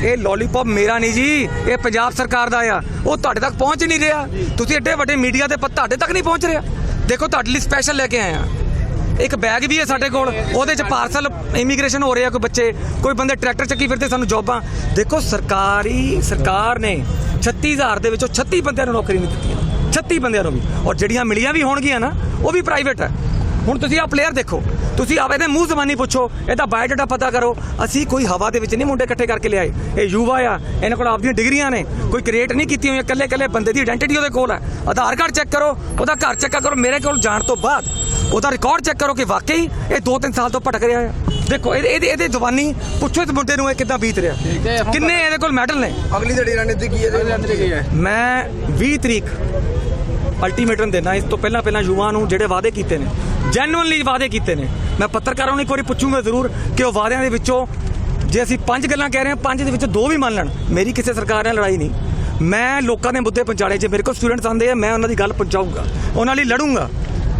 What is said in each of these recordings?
ਇਹ ਲੋਲੀਪੌਪ ਮੇਰਾ ਨਹੀਂ ਜੀ ਇਹ ਪੰਜਾਬ ਸਰਕਾਰ ਦਾ ਆ। ਉਹ ਤੁਹਾਡੇ ਤੱਕ ਪਹੁੰਚ ਨਹੀਂ ਰਿਹਾ। ਤੁਸੀਂ ਏਡੇ ਵੱਡੇ ਮੀਡੀਆ ਦੇ ਪ- ਤੁਹਾਡੇ ਤੱਕ ਨਹੀਂ ਪਹੁੰਚ ਰਿਹਾ। ਦੇਖੋ ਤੁਹਾਡੇ ਲਈ ਸਪੈਸ਼ਲ ਲੈ ਕੇ ਆਏ ਆ। ਇੱਕ ਬੈਗ ਵੀ ਹੈ ਸਾਡੇ ਕੋਲ। ਉਹਦੇ ਚ ਪਾਰਸਲ ਇਮੀਗ੍ਰੇਸ਼ਨ ਹੋ ਰਿਹਾ ਕੋਈ ਬੱਚੇ। ਕੋਈ ਬੰਦੇ ਟਰੈਕਟਰ ਚੱਕੀ ਫਿਰਦੇ ਸਾਨੂੰ ਜੌਬਾਂ ਦੇਖੋ ਸਰਕਾਰੀ ਸਰਕਾਰ ਨੇ 36000 ਦੇ ਵਿੱਚੋਂ 36 ਬੰਦਿਆਂ ਨੂੰ ਨੌਕਰੀ ਨਹੀਂ ਦਿੱਤੀਆਂ 36 ਬੰਦਿਆਂ ਨੂੰ ਵੀ। ਔਰ ਜਿਹੜੀਆਂ ਮਿਲੀਆਂ ਵੀ ਹੋਣਗੀਆਂ ਨਾ ਉਹ ਵੀ ਪ੍ਰਾਈਵੇਟ ਹੈ ਹੁਣ ਤੁਸੀਂ ਆ ਪਲੇਅਰ ਦੇਖੋ। ਤੁਸੀਂ ਆਪ ਇਹਦੇ ਮੂੰਹ ਜ਼ਬਾਨੀ ਪੁੱਛੋ ਇਹਦਾ ਬਾਇਓਡਾਟਾ ਪਤਾ ਕਰੋ। ਅਸੀਂ ਕੋਈ ਹਵਾ ਦੇ ਵਿੱਚ ਨਹੀਂ ਮੁੰਡੇ ਇਕੱਠੇ ਕਰਕੇ ਲਿਆਏ। ਇਹ ਯੁਵਾ ਆ ਇਹਨਾਂ ਕੋਲ ਆਪਦੀਆਂ ਡਿਗਰੀਆਂ ਨੇ। ਕੋਈ ਕ੍ਰੀਏਟ ਨਹੀਂ ਕੀਤੀ ਹੋਈਆਂ ਇਕੱਲੇ ਇਕੱਲੇ ਬੰਦੇ ਦੀ ਆਇਡੈਂਟੀਟੀ ਉਹਦੇ ਕੋਲ ਹੈ ਆਧਾਰ ਕਾਰਡ ਚੈੱਕ ਕਰੋ ਉਹਦਾ ਘਰ ਚੈੱਕ ਕਰੋ ਮੇਰੇ ਕੋਲ ਜਾਣ ਤੋਂ ਬਾਅਦ ਉਹਦਾ ਰਿਕਾਰਡ ਚੈੱਕ ਕਰੋ ਕਿ ਵਾਕਈ ਇਹ 2-3 ਸਾਲ ਤੋਂ ਭਟਕ ਰਿਹਾ ਹੈ ਦੇਖੋ ਇਹਦੇ ਇਹਦੇ ਇਹਦੇ ਜਵਾਨੀ ਪੁੱਛੋ ਇਸ ਮੁੰਡੇ ਨੂੰ ਇਹ ਕਿੱਦਾਂ ਬੀਤ ਰਿਹਾ। ਕਿੰਨੇ ਇਹਦੇ ਕੋਲ ਮੈਡਲ ਨੇ? ਅਗਲੀ ਤੁਹਾਡੀ ਰਣਨੀਤੀ ਕੀ ਹੈ? ਮੈਂ 20 ਤਰੀਕ ਅਲਟੀਮੇਟਮ ਦੇਣਾ ਇਸ ਤੋਂ ਪਹਿਲਾਂ ਪਹਿਲਾਂ ਯੁਵਾ ਨੂੰ ਜਿਹੜੇ ਵਾਅਦੇ ਕੀਤੇ ਨੇ। ਜੈਨੂਇਨਲੀ ਵਾਅਦੇ ਕੀਤੇ ਨੇ। ਮੈਂ ਪੱਤਰਕਾਰਾਂ ਨੂੰ ਇੱਕ ਵਾਰੀ ਪੁੱਛੂੰਗਾ ਜ਼ਰੂਰ ਕਿ ਉਹ ਵਾਅਦਿਆਂ ਦੇ ਵਿੱਚੋਂ ਜੇ ਅਸੀਂ ਪੰਜ ਗੱਲਾਂ ਕਹਿ ਰਹੇ ਹਾਂ, ਪੰਜ ਦੇ ਵਿੱਚੋਂ ਦੋ ਵੀ ਮੰਨ ਲੈਣ, ਮੇਰੀ ਕਿਸੇ ਸਰਕਾਰ ਨਾਲ ਲੜਾਈ ਨਹੀਂ। ਮੈਂ ਲੋਕਾਂ ਦੇ ਮੁੱਦੇ ਪਹੁੰਚਾੜੇ ਜੇ ਮੇਰੇ ਕੋਲ ਸਟੂਡੈਂਟਸ ਆਉਂਦੇ ਆ, ਮੈਂ ਉਹਨਾਂ ਦੀ ਗੱਲ ਪਹੁੰਚਾਊਂਗਾ, ਉਹਨਾਂ ਲਈ ਲੜੂੰਗਾ।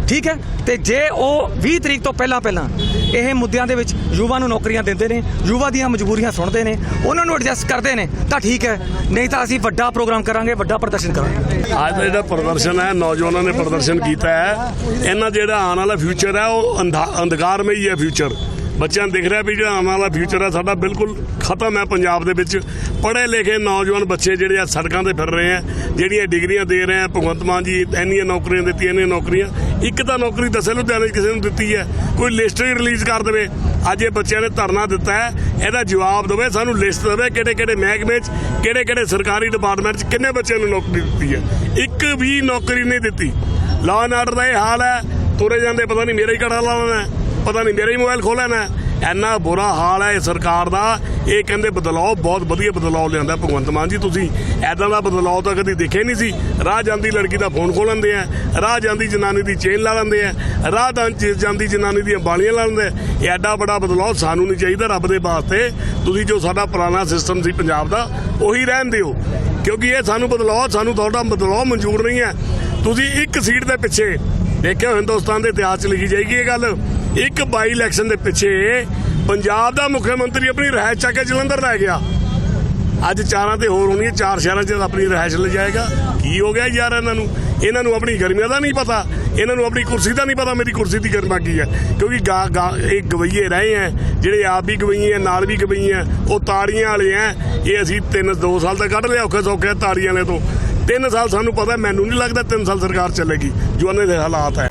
ਠੀਕ ਹੈ? ਤੇ ਜੇ ਉਹ 20 ਤਰੀਕ ਤੋਂ ਪਹਿਲਾਂ ਪਹਿਲਾਂ ਇਹ ਮੁੱਦਿਆਂ ਦੇ ਵਿੱਚ ਯੁਵਾ ਨੂੰ ਨੌਕਰੀਆਂ ਦਿੰਦੇ ਨੇ, ਯੁਵਾ ਦੀਆਂ ਮਜਬੂਰੀਆਂ ਸੁਣਦੇ ਨੇ, ਉਹਨਾਂ ਨੂੰ ਐਡਜਸਟ ਕਰਦੇ ਨੇ, ਤਾਂ ਠੀਕ ਹੈ। ਨਹੀਂ ਤਾਂ ਅਸੀਂ ਵੱਡਾ ਪ੍ਰੋਗਰਾਮ ਕਰਾਂਗੇ, ਵੱਡਾ ਪ੍ਰਦਰਸ਼ਨ ਕਰਾਂਗੇ। ਅੱਜ ਦਾ ਜਿਹੜਾ ਪ੍ਰਦਰਸ਼ਨ ਹੈ, ਨੌਜਵਾਨਾਂ ਨੇ ਪ੍ਰਦਰਸ਼ਨ ਕੀਤਾ ਹੈ। ਇਹਨਾਂ ਜਿਹੜਾ ਆਉਣ ਵਾਲਾ ਫਿਊਚਰ ਹੈ, ਉਹ ਅੰਧਾ- ਅੰਧਕਾਰਮਈ ਹੈ ਫਿਊਚਰ ਬੱਚਿਆਂ ਨੂੰ ਦਿਖ ਰਿਹਾ ਵੀ ਜਿਹੜਾ ਆਉਣ ਵਾਲਾ ਫਿਊਚਰ ਹੈ, ਸਾਡਾ ਬਿਲਕੁਲ ਖਤਮ ਹੈ ਪੰਜਾਬ ਦੇ ਵਿੱਚ। ਪੜ੍ਹੇ ਲਿਖੇ ਨੌਜਵਾਨ ਬੱਚੇ ਜਿਹੜੇ ਆ ਸੜਕਾਂ ਤੇ ਫਿਰ ਰਹੇ ਆ ਜਿਹੜੀਆਂ ਡਿਗਰੀਆਂ ਦੇ ਰਹੇ ਆ ਭਗਵੰਤ ਮਾਨ ਜੀ ਇੰਨੀਆਂ ਨੌਕਰੀਆਂ ਦਿੱਤੀਆਂ, ਇੰਨੀਆਂ ਨੌਕਰੀਆਂ। ਇੱਕ ਤਾਂ ਨੌਕਰੀ ਦੱਸੇ ਲੁਧਿਆਣੇ 'ਚ ਕਿਸੇ ਨੂੰ ਦਿੱਤੀ ਹੈ ਕੋਈ ਲਿਸਟ ਹੀ ਰਿਲੀਜ਼ ਕਰ ਦੇਵੇ। ਅੱਜ ਇਹ ਬੱਚਿਆਂ ਨੇ ਧਰਨਾ ਦਿੱਤਾ ਹੈ ਇਹਦਾ ਜਵਾਬ ਦੇਵੇ ਸਾਨੂੰ ਲਿਸਟ ਦੇਵੇ ਕਿਹੜੇ ਕਿਹੜੇ ਮਹਿਕਮੇ 'ਚ ਕਿਹੜੇ ਕਿਹੜੇ ਸਰਕਾਰੀ ਡਿਪਾਰਟਮੈਂਟ 'ਚ ਕਿੰਨੇ ਬੱਚਿਆਂ ਨੂੰ ਨੌਕਰੀ ਦਿੱਤੀ ਹੈ। ਇੱਕ ਵੀ ਨੌਕਰੀ ਨਹੀਂ ਦਿੱਤੀ। ਲਾਅ ਐਂਡ ਆਰਡਰ ਦਾ ਇਹ ਹਾਲ ਹੈ ਤੁਰੇ ਜਾਂਦੇ ਪਤਾ ਨਹੀਂ ਮੇਰਾ ਹੀ ਕੜਾ ਲਾਉਣਾ ਹੈ, ਪਤਾ ਨਹੀਂ ਮੇਰਾ ਹੀ ਮੋਬਾਈਲ ਖੋਲਣਾ ਹੈ। ਇੰਨਾ ਬੁਰਾ ਹਾਲ ਹੈ ਇਹ ਸਰਕਾਰ ਦਾ। ਇਹ ਕਹਿੰਦੇ ਬਦਲਾਅ ਬਹੁਤ ਵਧੀਆ ਬਦਲਾਅ ਲਿਆਂਦਾ ਭਗਵੰਤ ਮਾਨ ਜੀ ਤੁਸੀਂ। ਐਦਾਂ ਦਾ ਬਦਲਾਅ ਤਾਂ ਕਦੀ ਦੇਖਿਆ ਨਹੀਂ ਸੀ। ਰਾਹ ਜਾਂਦੀ ਲੜਕੀ ਦਾ ਫੋਨ ਖੋਲ ਲੈਂਦੇ ਆ। ਰਾਹ ਜਾਂਦੀ ਜਨਾਨੀ ਦੀ ਚੇਨ ਲਾ ਲੈਂਦੇ ਆ। ਰਾਹ ਜਾਂਦੀ ਜਨਾਨੀ ਦੀਆਂ ਬਾਲੀਆਂ ਲਾ ਲੈਂਦੇ ਇਹ ਐਡਾ ਬੜਾ ਬਦਲਾਅ ਸਾਨੂੰ ਨਹੀਂ ਚਾਹੀਦਾ ਰੱਬ ਦੇ ਵਾਸਤੇ। ਤੁਸੀਂ ਜੋ ਸਾਡਾ ਪੁਰਾਣਾ ਸਿਸਟਮ ਸੀ ਪੰਜਾਬ ਦਾ, ਉਹੀ ਰਹਿਣ ਦਿਓ। ਕਿਉਂਕਿ ਇਹ ਸਾਨੂੰ ਬਦਲਾਅ ਸਾਨੂੰ ਤੁਹਾਡਾ ਬਦਲਾਅ ਮਨਜ਼ੂਰ ਨਹੀਂ ਹੈ। ਤੁਸੀਂ ਇੱਕ ਸੀਟ ਦੇ ਪਿੱਛੇ ਦੇਖਿਓ ਹਿੰਦੁਸਤਾਨ ਦੇ ਇਤਿਹਾਸ 'ਚ ਲਿਖੀ ਜਾਏਗੀ ਇਹ ਗੱਲ। ਇੱਕ ਬਾਈ ਇਲੈਕਸ਼ਨ ਦੇ ਪਿੱਛੇ ਪੰਜਾਬ ਦਾ ਮੁੱਖ ਮੰਤਰੀ ਆਪਣੀ ਰਹਿائش ਚੱਕ ਕੇ ਜਲੰਧਰ ਲੈ ਗਿਆ। ਅੱਜ ਚਾਰਾਂ ਤੇ ਹੋਰ ਹੋਣੀ ਚਾਰ ਸ਼ਹਿਰਾਂ 'ਚ ਆਪਣੀ ਰਹਿائش ਲੈ ਜਾਏਗਾ। ਕੀ ਹੋ ਗਿਆ ਯਾਰ ਇਹਨਾਂ ਨੂੰ? ਇਹਨਾਂ ਨੂੰ ਆਪਣੀ ਗਰਮੀਆਂ ਦਾ ਨਹੀਂ ਪਤਾ। ਇਹਨਾਂ ਨੂੰ ਆਪਣੀ ਕੁਰਸੀ ਦਾ ਨਹੀਂ ਪਤਾ ਮੇਰੀ ਕੁਰਸੀ ਦੀ ਗਰਮਾ ਕੀ ਹੈ। ਕਿਉਂਕਿ ਗਾ ਗਾ, ਇਹ ਗਵਈਏ ਰਹੇ ਆ ਜਿਹੜੇ ਆਪ ਵੀ ਗਵਈਏ, ਨਾਲ ਵੀ ਗਵਈਏ, ਉਹ ਤਾੜੀਆਂ ਵਾਲੇ ਆ ਇਹ ਅਸੀਂ 3 2 ਸਾਲ ਦਾ ਕੱਢ ਲਿਆ, ਔਖੇ ਸੌਖੇ ਤਾੜੀਆਂ ਵਾਲੇ ਤੋਂ। 3 ਸਾਲ ਸਾਨੂੰ ਪਤਾ, ਮੈਨੂੰ ਨਹੀਂ ਲੱਗਦਾ 3 ਸਾਲ ਸਰਕਾਰ ਚੱਲੇਗੀ। ਜੋ ਉਹਨਾਂ ਦੇ ਹਾਲਾਤ ਹੈ।